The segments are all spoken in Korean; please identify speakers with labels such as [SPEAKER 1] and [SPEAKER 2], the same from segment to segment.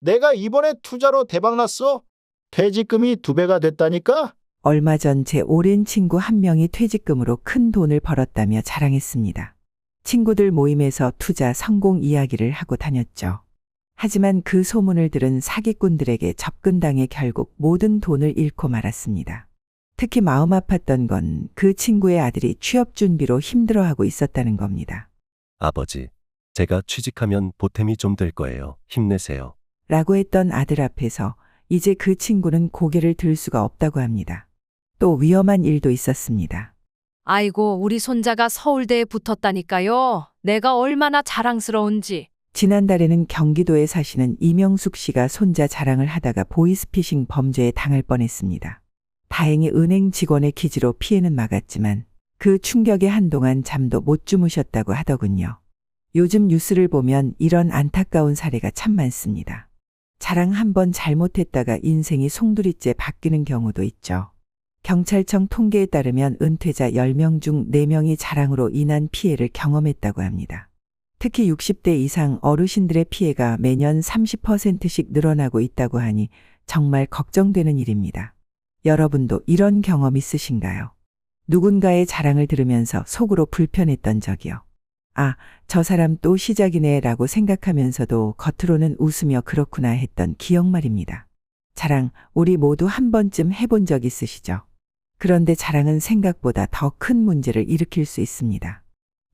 [SPEAKER 1] 내가 이번에 투자로 대박났어. 퇴직금이 두 배가 됐다니까?
[SPEAKER 2] 얼마 전 제 오랜 친구 한 명이 퇴직금으로 큰 돈을 벌었다며 자랑했습니다. 친구들 모임에서 투자 성공 이야기를 하고 다녔죠. 하지만 그 소문을 들은 사기꾼들에게 접근당해 결국 모든 돈을 잃고 말았습니다. 특히 마음 아팠던 건 그 친구의 아들이 취업 준비로 힘들어하고 있었다는 겁니다.
[SPEAKER 3] 아버지, 제가 취직하면 보탬이 좀 될 거예요. 힘내세요.
[SPEAKER 2] 라고 했던 아들 앞에서 이제 그 친구는 고개를 들 수가 없다고 합니다. 또 위험한 일도 있었습니다.
[SPEAKER 4] 아이고, 우리 손자가 서울대에 붙었다니까요. 내가 얼마나 자랑스러운지.
[SPEAKER 2] 지난달에는 경기도에 사시는 이명숙 씨가 손자 자랑을 하다가 보이스피싱 범죄에 당할 뻔했습니다. 다행히 은행 직원의 기지로 피해는 막았지만 그 충격에 한동안 잠도 못 주무셨다고 하더군요. 요즘 뉴스를 보면 이런 안타까운 사례가 참 많습니다. 자랑 한번 잘못했다가 인생이 송두리째 바뀌는 경우도 있죠. 경찰청 통계에 따르면 은퇴자 10명 중 4명이 자랑으로 인한 피해를 경험했다고 합니다. 특히 60대 이상 어르신들의 피해가 매년 30%씩 늘어나고 있다고 하니 정말 걱정되는 일입니다. 여러분도 이런 경험 있으신가요? 누군가의 자랑을 들으면서 속으로 불편했던 적이요. 아, 저 사람 또 시작이네 라고 생각하면서도 겉으로는 웃으며 그렇구나 했던 기억 말입니다. 자랑, 우리 모두 한 번쯤 해본 적 있으시죠? 그런데 자랑은 생각보다 더 큰 문제를 일으킬 수 있습니다.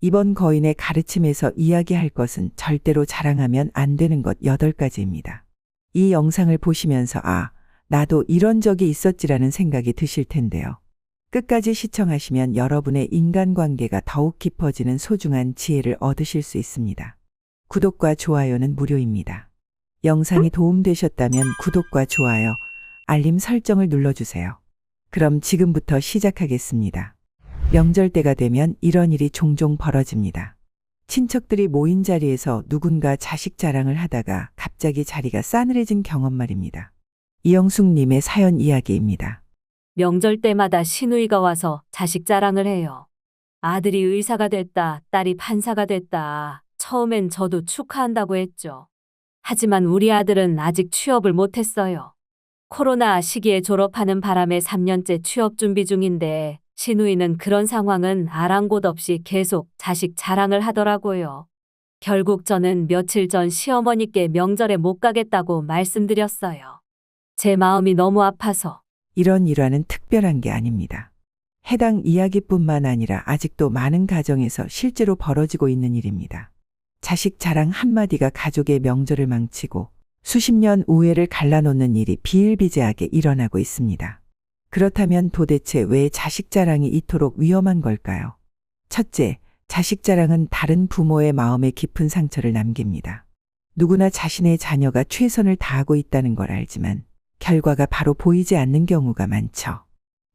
[SPEAKER 2] 이번 거인의 가르침에서 이야기할 것은 절대로 자랑하면 안 되는 것 8가지입니다. 이 영상을 보시면서 아, 나도 이런 적이 있었지라는 생각이 드실 텐데요. 끝까지 시청하시면 여러분의 인간관계가 더욱 깊어지는 소중한 지혜를 얻으실 수 있습니다. 구독과 좋아요는 무료입니다. 영상이 도움되셨다면 구독과 좋아요, 알림 설정을 눌러주세요. 그럼 지금부터 시작하겠습니다. 명절 때가 되면 이런 일이 종종 벌어집니다. 친척들이 모인 자리에서 누군가 자식 자랑을 하다가 갑자기 자리가 싸늘해진 경험 말입니다. 이영숙님의 사연 이야기입니다.
[SPEAKER 4] 명절 때마다 시누이가 와서 자식 자랑을 해요. 아들이 의사가 됐다, 딸이 판사가 됐다. 처음엔 저도 축하한다고 했죠. 하지만 우리 아들은 아직 취업을 못했어요. 코로나 시기에 졸업하는 바람에 3년째 취업 준비 중인데 시누이는 그런 상황은 아랑곳 없이 계속 자식 자랑을 하더라고요. 결국 저는 며칠 전 시어머니께 명절에 못 가겠다고 말씀드렸어요. 제 마음이 너무 아파서
[SPEAKER 2] 이런 일화는 특별한 게 아닙니다. 해당 이야기뿐만 아니라 아직도 많은 가정에서 실제로 벌어지고 있는 일입니다. 자식 자랑 한마디가 가족의 명절을 망치고 수십 년 우애를 갈라놓는 일이 비일비재하게 일어나고 있습니다. 그렇다면 도대체 왜 자식 자랑이 이토록 위험한 걸까요? 첫째, 자식 자랑은 다른 부모의 마음에 깊은 상처를 남깁니다. 누구나 자신의 자녀가 최선을 다하고 있다는 걸 알지만 결과가 바로 보이지 않는 경우가 많죠.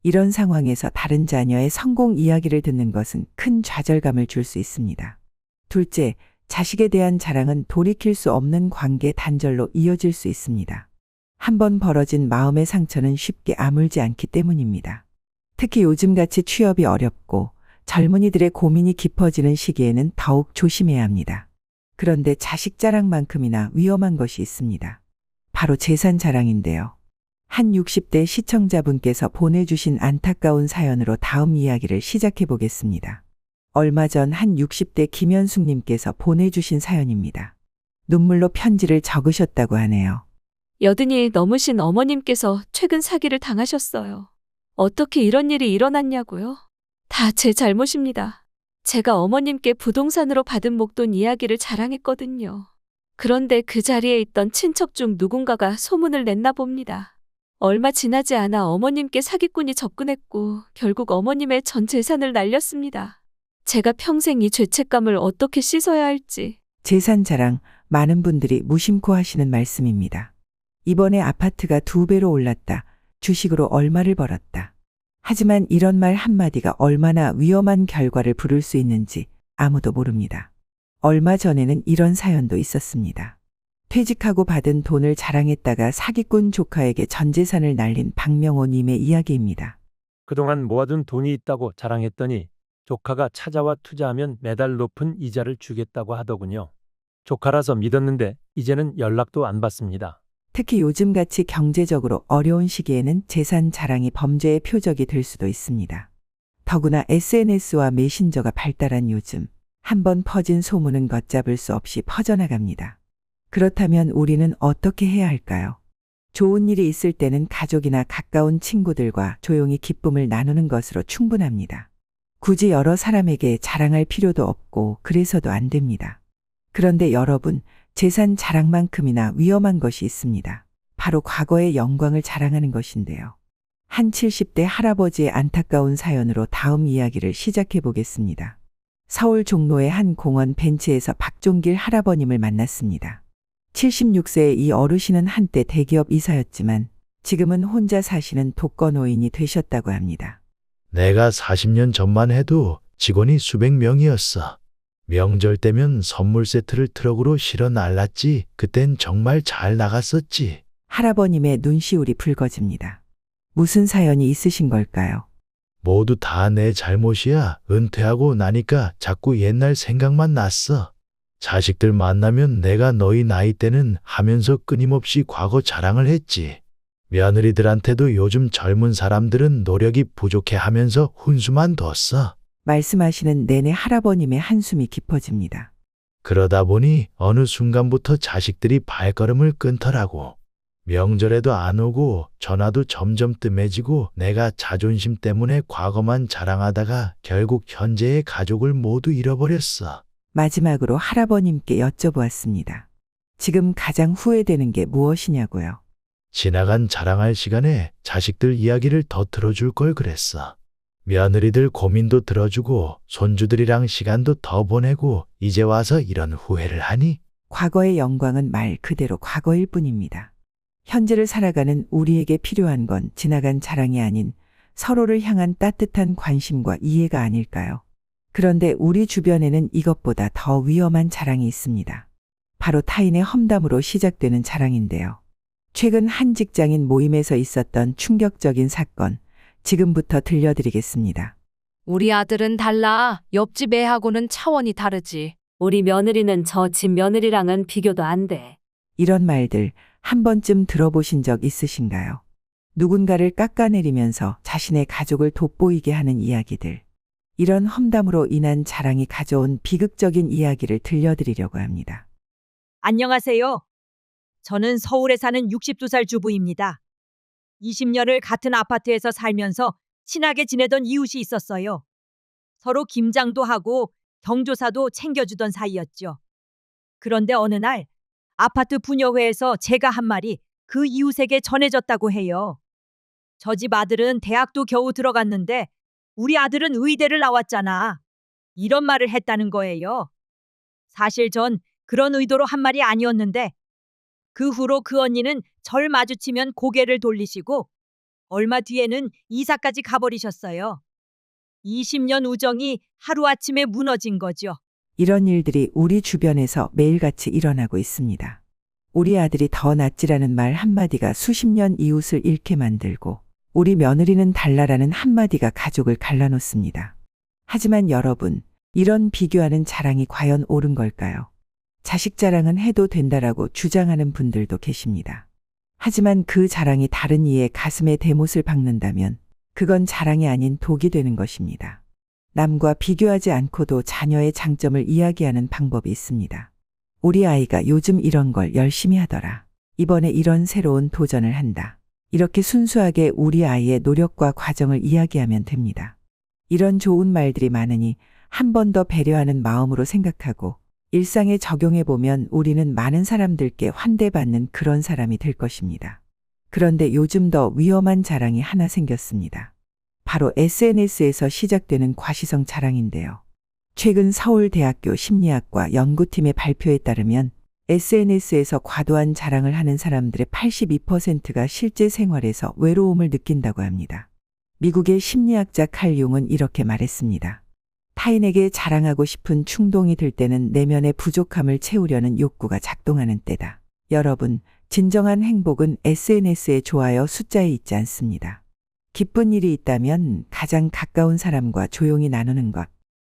[SPEAKER 2] 이런 상황에서 다른 자녀의 성공 이야기를 듣는 것은 큰 좌절감을 줄 수 있습니다. 둘째, 자식에 대한 자랑은 돌이킬 수 없는 관계 단절로 이어질 수 있습니다. 한번 벌어진 마음의 상처는 쉽게 아물지 않기 때문입니다. 특히 요즘같이 취업이 어렵고 젊은이들의 고민이 깊어지는 시기에는 더욱 조심해야 합니다. 그런데 자식 자랑만큼이나 위험한 것이 있습니다. 바로 재산 자랑인데요. 한 60대 시청자분께서 보내주신 안타까운 사연으로 다음 이야기를 시작해 보겠습니다. 얼마 전 한 60대 김현숙님께서 보내주신 사연입니다. 눈물로 편지를 적으셨다고 하네요.
[SPEAKER 5] 여든이 넘으신 어머님께서 최근 사기를 당하셨어요. 어떻게 이런 일이 일어났냐고요? 다 제 잘못입니다. 제가 어머님께 부동산으로 받은 목돈 이야기를 자랑했거든요. 그런데 그 자리에 있던 친척 중 누군가가 소문을 냈나 봅니다. 얼마 지나지 않아 어머님께 사기꾼이 접근했고 결국 어머님의 전 재산을 날렸습니다. 제가 평생 이 죄책감을 어떻게 씻어야 할지
[SPEAKER 2] 재산 자랑 많은 분들이 무심코 하시는 말씀입니다. 이번에 아파트가 두 배로 올랐다. 주식으로 얼마를 벌었다. 하지만 이런 말 한마디가 얼마나 위험한 결과를 부를 수 있는지 아무도 모릅니다. 얼마 전에는 이런 사연도 있었습니다. 퇴직하고 받은 돈을 자랑했다가 사기꾼 조카에게 전 재산을 날린 박명호님의 이야기입니다.
[SPEAKER 6] 그동안 모아둔 돈이 있다고 자랑했더니 조카가 찾아와 투자하면 매달 높은 이자를 주겠다고 하더군요. 조카라서 믿었는데 이제는 연락도 안 받습니다.
[SPEAKER 2] 특히 요즘같이 경제적으로 어려운 시기에는 재산 자랑이 범죄의 표적이 될 수도 있습니다. 더구나 SNS와 메신저가 발달한 요즘 한 번 퍼진 소문은 걷잡을 수 없이 퍼져나갑니다. 그렇다면 우리는 어떻게 해야 할까요? 좋은 일이 있을 때는 가족이나 가까운 친구들과 조용히 기쁨을 나누는 것으로 충분합니다. 굳이 여러 사람에게 자랑할 필요도 없고 그래서도 안 됩니다. 그런데 여러분, 재산 자랑만큼이나 위험한 것이 있습니다. 바로 과거의 영광을 자랑하는 것인데요. 한 70대 할아버지의 안타까운 사연으로 다음 이야기를 시작해 보겠습니다. 서울 종로의 한 공원 벤치에서 박종길 할아버님을 만났습니다. 76세의 이 어르신은 한때 대기업 이사였지만 지금은 혼자 사시는 독거노인이 되셨다고 합니다.
[SPEAKER 1] 내가 40년 전만 해도 직원이 수백 명이었어. 명절 때면 선물 세트를 트럭으로 실어 날랐지. 그땐 정말 잘 나갔었지.
[SPEAKER 2] 할아버님의 눈시울이 붉어집니다. 무슨 사연이 있으신 걸까요?
[SPEAKER 1] 모두 다 내 잘못이야. 은퇴하고 나니까 자꾸 옛날 생각만 났어. 자식들 만나면 내가 너희 나이 때는 하면서 끊임없이 과거 자랑을 했지. 며느리들한테도 요즘 젊은 사람들은 노력이 부족해 하면서 훈수만 뒀어.
[SPEAKER 2] 말씀하시는 내내 할아버님의 한숨이 깊어집니다.
[SPEAKER 1] 그러다 보니 어느 순간부터 자식들이 발걸음을 끊더라고. 명절에도 안 오고 전화도 점점 뜸해지고 내가 자존심 때문에 과거만 자랑하다가 결국 현재의 가족을 모두 잃어버렸어.
[SPEAKER 2] 마지막으로 할아버님께 여쭤보았습니다. 지금 가장 후회되는 게 무엇이냐고요?
[SPEAKER 1] 지나간 자랑할 시간에 자식들 이야기를 더 들어줄 걸 그랬어. 며느리들 고민도 들어주고 손주들이랑 시간도 더 보내고 이제 와서 이런 후회를 하니?
[SPEAKER 2] 과거의 영광은 말 그대로 과거일 뿐입니다. 현재를 살아가는 우리에게 필요한 건 지나간 자랑이 아닌 서로를 향한 따뜻한 관심과 이해가 아닐까요? 그런데 우리 주변에는 이것보다 더 위험한 자랑이 있습니다. 바로 타인의 험담으로 시작되는 자랑인데요. 최근 한 직장인 모임에서 있었던 충격적인 사건, 지금부터 들려드리겠습니다.
[SPEAKER 7] 우리 아들은 달라. 옆집 애하고는 차원이 다르지.
[SPEAKER 4] 우리 며느리는 저 집 며느리랑은 비교도 안 돼.
[SPEAKER 2] 이런 말들 한 번쯤 들어보신 적 있으신가요? 누군가를 깎아내리면서 자신의 가족을 돋보이게 하는 이야기들. 이런 험담으로 인한 자랑이 가져온 비극적인 이야기를 들려드리려고 합니다.
[SPEAKER 8] 안녕하세요. 저는 서울에 사는 62살 주부입니다. 20년을 같은 아파트에서 살면서 친하게 지내던 이웃이 있었어요. 서로 김장도 하고 경조사도 챙겨주던 사이였죠. 그런데 어느 날 아파트 분여회에서 제가 한 말이 그 이웃에게 전해졌다고 해요. 저 집 아들은 대학도 겨우 들어갔는데 우리 아들은 의대를 나왔잖아. 이런 말을 했다는 거예요. 사실 전 그런 의도로 한 말이 아니었는데 그 후로 그 언니는 절 마주치면 고개를 돌리시고 얼마 뒤에는 이사까지 가버리셨어요. 20년 우정이 하루아침에 무너진 거죠.
[SPEAKER 2] 이런 일들이 우리 주변에서 매일같이 일어나고 있습니다. 우리 아들이 더 낫지라는 말 한마디가 수십 년 이웃을 잃게 만들고 우리 며느리는 달라라는 한마디가 가족을 갈라놓습니다. 하지만 여러분, 이런 비교하는 자랑이 과연 옳은 걸까요? 자식 자랑은 해도 된다라고 주장하는 분들도 계십니다. 하지만 그 자랑이 다른 이의 가슴에 대못을 박는다면 그건 자랑이 아닌 독이 되는 것입니다. 남과 비교하지 않고도 자녀의 장점을 이야기하는 방법이 있습니다. 우리 아이가 요즘 이런 걸 열심히 하더라. 이번에 이런 새로운 도전을 한다. 이렇게 순수하게 우리 아이의 노력과 과정을 이야기하면 됩니다. 이런 좋은 말들이 많으니 한 번 더 배려하는 마음으로 생각하고 일상에 적용해 보면 우리는 많은 사람들께 환대받는 그런 사람이 될 것입니다. 그런데 요즘 더 위험한 자랑이 하나 생겼습니다. 바로 SNS에서 시작되는 과시성 자랑인데요. 최근 서울대학교 심리학과 연구팀의 발표에 따르면 SNS에서 과도한 자랑을 하는 사람들의 82%가 실제 생활에서 외로움을 느낀다고 합니다. 미국의 심리학자 칼 융은 이렇게 말했습니다. 타인에게 자랑하고 싶은 충동이 들 때는 내면의 부족함을 채우려는 욕구가 작동하는 때다. 여러분, 진정한 행복은 SNS의 좋아요 숫자에 있지 않습니다. 기쁜 일이 있다면 가장 가까운 사람과 조용히 나누는 것.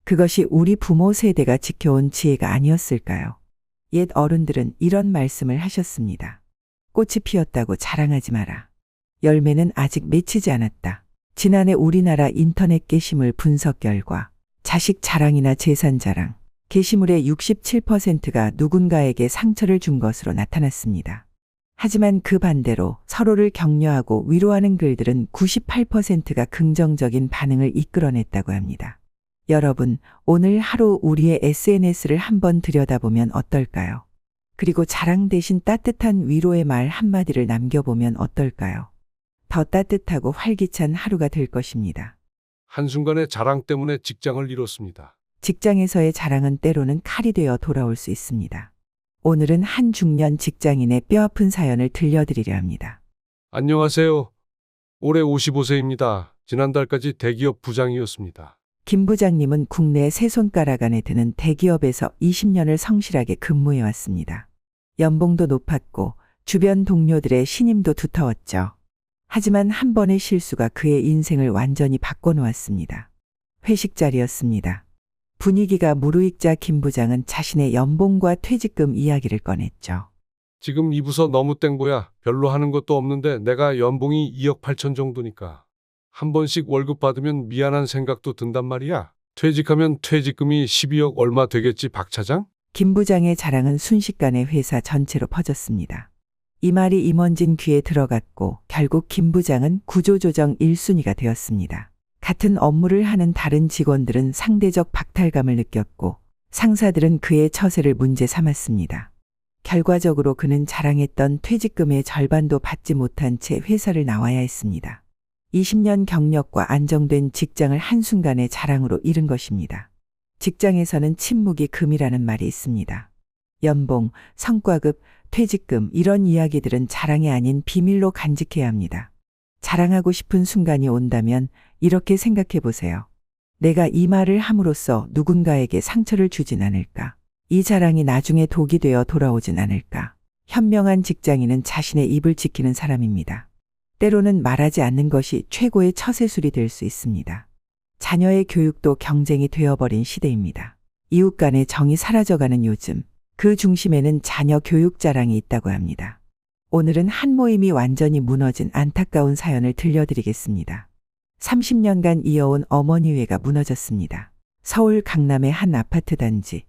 [SPEAKER 2] 그것이 우리 부모 세대가 지켜온 지혜가 아니었을까요? 옛 어른들은 이런 말씀을 하셨습니다. 꽃이 피었다고 자랑하지 마라. 열매는 아직 맺히지 않았다. 지난해 우리나라 인터넷 게시물 분석 결과 자식 자랑이나 재산 자랑, 게시물의 67%가 누군가에게 상처를 준 것으로 나타났습니다. 하지만 그 반대로 서로를 격려하고 위로하는 글들은 98%가 긍정적인 반응을 이끌어냈다고 합니다. 여러분, 오늘 하루 우리의 SNS를 한번 들여다보면 어떨까요? 그리고 자랑 대신 따뜻한 위로의 말 한마디를 남겨보면 어떨까요? 더 따뜻하고 활기찬 하루가 될 것입니다.
[SPEAKER 9] 한순간의 자랑 때문에 직장을 잃었습니다.
[SPEAKER 2] 직장에서의 자랑은 때로는 칼이 되어 돌아올 수 있습니다. 오늘은 한 중년 직장인의 뼈아픈 사연을 들려드리려 합니다.
[SPEAKER 9] 안녕하세요. 올해 55세입니다. 지난달까지 대기업 부장이었습니다.
[SPEAKER 2] 김 부장님은 국내 세 손가락 안에 드는 대기업에서 20년을 성실하게 근무해 왔습니다. 연봉도 높았고 주변 동료들의 신임도 두터웠죠. 하지만 한 번의 실수가 그의 인생을 완전히 바꿔놓았습니다. 회식 자리였습니다. 분위기가 무르익자 김 부장은 자신의 연봉과 퇴직금 이야기를 꺼냈죠.
[SPEAKER 9] 지금 이 부서 너무 땡보야. 별로 하는 것도 없는데 내가 연봉이 2억 8천 정도니까. 한 번씩 월급 받으면 미안한 생각도 든단 말이야. 퇴직하면 퇴직금이 12억 얼마 되겠지, 박 차장?
[SPEAKER 2] 김 부장의 자랑은 순식간에 회사 전체로 퍼졌습니다. 이 말이 임원진 귀에 들어갔고 결국 김 부장은 구조조정 1순위가 되었습니다. 같은 업무를 하는 다른 직원들은 상대적 박탈감을 느꼈고 상사들은 그의 처세를 문제 삼았습니다. 결과적으로 그는 자랑했던 퇴직금의 절반도 받지 못한 채 회사를 나와야 했습니다. 20년 경력과 안정된 직장을 한순간에 자랑으로 잃은 것입니다. 직장에서는 침묵이 금이라는 말이 있습니다. 연봉, 성과급, 퇴직금 이런 이야기들은 자랑이 아닌 비밀로 간직해야 합니다. 자랑하고 싶은 순간이 온다면 이렇게 생각해 보세요. 내가 이 말을 함으로써 누군가에게 상처를 주진 않을까? 이 자랑이 나중에 독이 되어 돌아오진 않을까? 현명한 직장인은 자신의 입을 지키는 사람입니다. 때로는 말하지 않는 것이 최고의 처세술이 될 수 있습니다. 자녀의 교육도 경쟁이 되어버린 시대입니다. 이웃 간의 정이 사라져가는 요즘, 그 중심에는 자녀 교육 자랑이 있다고 합니다. 오늘은 한 모임이 완전히 무너진 안타까운 사연을 들려드리겠습니다. 30년간 이어온 어머니회가 무너졌습니다. 서울 강남의 한 아파트 단지.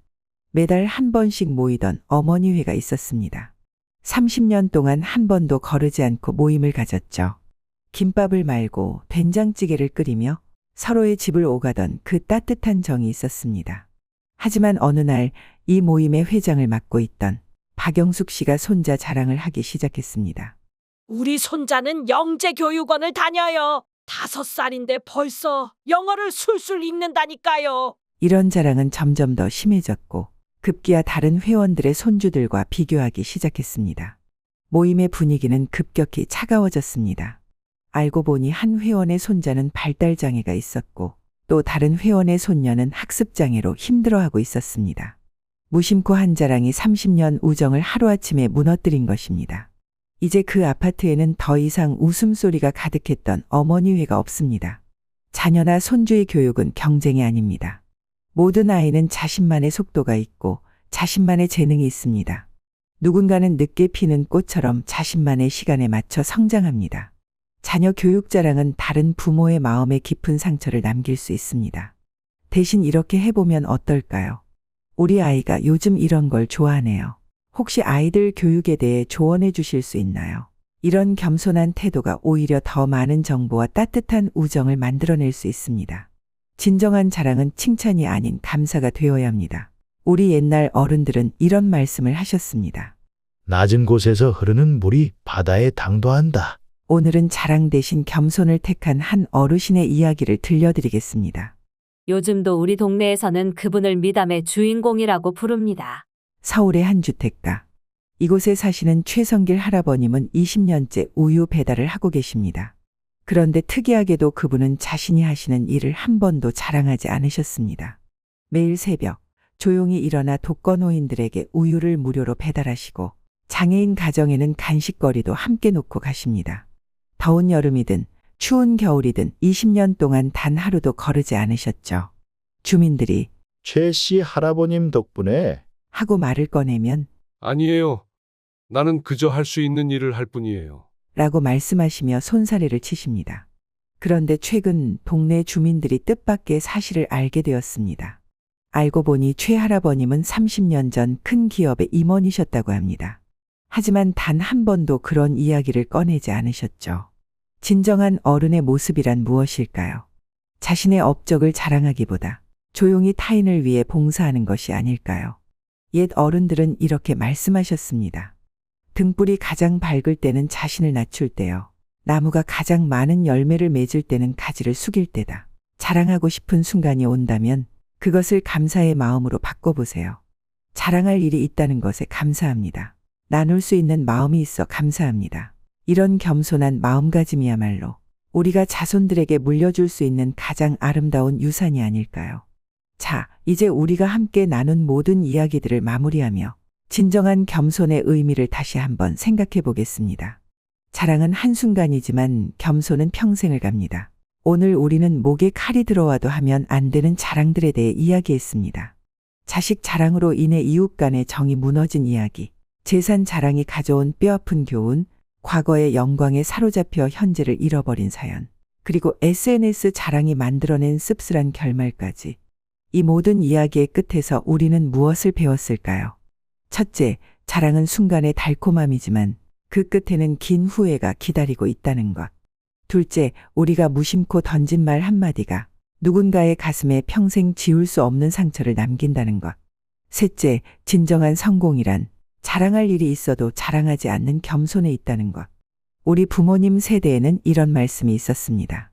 [SPEAKER 2] 매달 한 번씩 모이던 어머니회가 있었습니다. 30년 동안 한 번도 거르지 않고 모임을 가졌죠. 김밥을 말고 된장찌개를 끓이며 서로의 집을 오가던 그 따뜻한 정이 있었습니다. 하지만 어느 날 이 모임의 회장을 맡고 있던 박영숙 씨가 손자 자랑을 하기 시작했습니다.
[SPEAKER 10] 우리 손자는 영재교육원을 다녀요. 다섯 살인데 벌써 영어를 술술 읽는다니까요.
[SPEAKER 2] 이런 자랑은 점점 더 심해졌고 급기야 다른 회원들의 손주들과 비교하기 시작했습니다. 모임의 분위기는 급격히 차가워졌습니다. 알고 보니 한 회원의 손자는 발달장애가 있었고 또 다른 회원의 손녀는 학습장애로 힘들어하고 있었습니다. 무심코 한 자랑이 30년 우정을 하루아침에 무너뜨린 것입니다. 이제 그 아파트에는 더 이상 웃음소리가 가득했던 어머니회가 없습니다. 자녀나 손주의 교육은 경쟁이 아닙니다. 모든 아이는 자신만의 속도가 있고 자신만의 재능이 있습니다. 누군가는 늦게 피는 꽃처럼 자신만의 시간에 맞춰 성장합니다. 자녀 교육 자랑은 다른 부모의 마음에 깊은 상처를 남길 수 있습니다. 대신 이렇게 해보면 어떨까요? 우리 아이가 요즘 이런 걸 좋아하네요. 혹시 아이들 교육에 대해 조언해 주실 수 있나요? 이런 겸손한 태도가 오히려 더 많은 정보와 따뜻한 우정을 만들어낼 수 있습니다. 진정한 자랑은 칭찬이 아닌 감사가 되어야 합니다. 우리 옛날 어른들은 이런 말씀을 하셨습니다.
[SPEAKER 1] 낮은 곳에서 흐르는 물이 바다에 당도한다.
[SPEAKER 2] 오늘은 자랑 대신 겸손을 택한 한 어르신의 이야기를 들려드리겠습니다.
[SPEAKER 4] 요즘도 우리 동네에서는 그분을 미담의 주인공이라고 부릅니다.
[SPEAKER 2] 서울의 한 주택가. 이곳에 사시는 최성길 할아버님은 20년째 우유 배달을 하고 계십니다. 그런데 특이하게도 그분은 자신이 하시는 일을 한 번도 자랑하지 않으셨습니다. 매일 새벽 조용히 일어나 독거노인들에게 우유를 무료로 배달하시고 장애인 가정에는 간식거리도 함께 놓고 가십니다. 더운 여름이든 추운 겨울이든 20년 동안 단 하루도 거르지 않으셨죠. 주민들이
[SPEAKER 1] 최 씨 할아버님 덕분에
[SPEAKER 2] 하고 말을 꺼내면
[SPEAKER 9] 아니에요. 나는 그저 할 수 있는 일을 할 뿐이에요.
[SPEAKER 2] 라고 말씀하시며 손사래를 치십니다. 그런데 최근 동네 주민들이 뜻밖의 사실을 알게 되었습니다. 알고 보니 최 할아버님은 30년 전 큰 기업의 임원이셨다고 합니다. 하지만 단 한 번도 그런 이야기를 꺼내지 않으셨죠. 진정한 어른의 모습이란 무엇일까요? 자신의 업적을 자랑하기보다 조용히 타인을 위해 봉사하는 것이 아닐까요? 옛 어른들은 이렇게 말씀하셨습니다. 등불이 가장 밝을 때는 자신을 낮출 때요. 나무가 가장 많은 열매를 맺을 때는 가지를 숙일 때다. 자랑하고 싶은 순간이 온다면 그것을 감사의 마음으로 바꿔보세요. 자랑할 일이 있다는 것에 감사합니다. 나눌 수 있는 마음이 있어 감사합니다. 이런 겸손한 마음가짐이야말로 우리가 자손들에게 물려줄 수 있는 가장 아름다운 유산이 아닐까요? 자, 이제 우리가 함께 나눈 모든 이야기들을 마무리하며 진정한 겸손의 의미를 다시 한번 생각해 보겠습니다. 자랑은 한순간이지만 겸손은 평생을 갑니다. 오늘 우리는 목에 칼이 들어와도 하면 안 되는 자랑들에 대해 이야기했습니다. 자식 자랑으로 인해 이웃 간의 정이 무너진 이야기, 재산 자랑이 가져온 뼈아픈 교훈, 과거의 영광에 사로잡혀 현재를 잃어버린 사연, 그리고 SNS 자랑이 만들어낸 씁쓸한 결말까지. 이 모든 이야기의 끝에서 우리는 무엇을 배웠을까요? 첫째, 자랑은 순간의 달콤함이지만 그 끝에는 긴 후회가 기다리고 있다는 것. 둘째, 우리가 무심코 던진 말 한마디가 누군가의 가슴에 평생 지울 수 없는 상처를 남긴다는 것. 셋째, 진정한 성공이란 자랑할 일이 있어도 자랑하지 않는 겸손에 있다는 것. 우리 부모님 세대에는 이런 말씀이 있었습니다.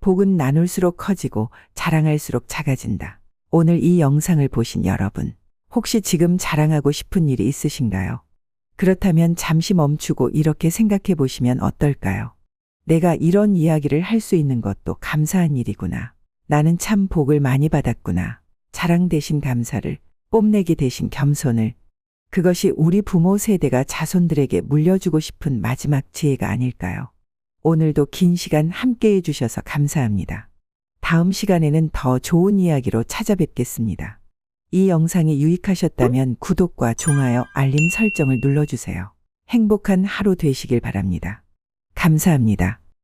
[SPEAKER 2] 복은 나눌수록 커지고 자랑할수록 작아진다. 오늘 이 영상을 보신 여러분, 혹시 지금 자랑하고 싶은 일이 있으신가요? 그렇다면 잠시 멈추고 이렇게 생각해 보시면 어떨까요? 내가 이런 이야기를 할 수 있는 것도 감사한 일이구나. 나는 참 복을 많이 받았구나. 자랑 대신 감사를, 뽐내기 대신 겸손을. 그것이 우리 부모 세대가 자손들에게 물려주고 싶은 마지막 지혜가 아닐까요? 오늘도 긴 시간 함께 해주셔서 감사합니다. 다음 시간에는 더 좋은 이야기로 찾아뵙겠습니다. 이 영상이 유익하셨다면 구독과 좋아요, 알림 설정을 눌러주세요. 행복한 하루 되시길 바랍니다. 감사합니다.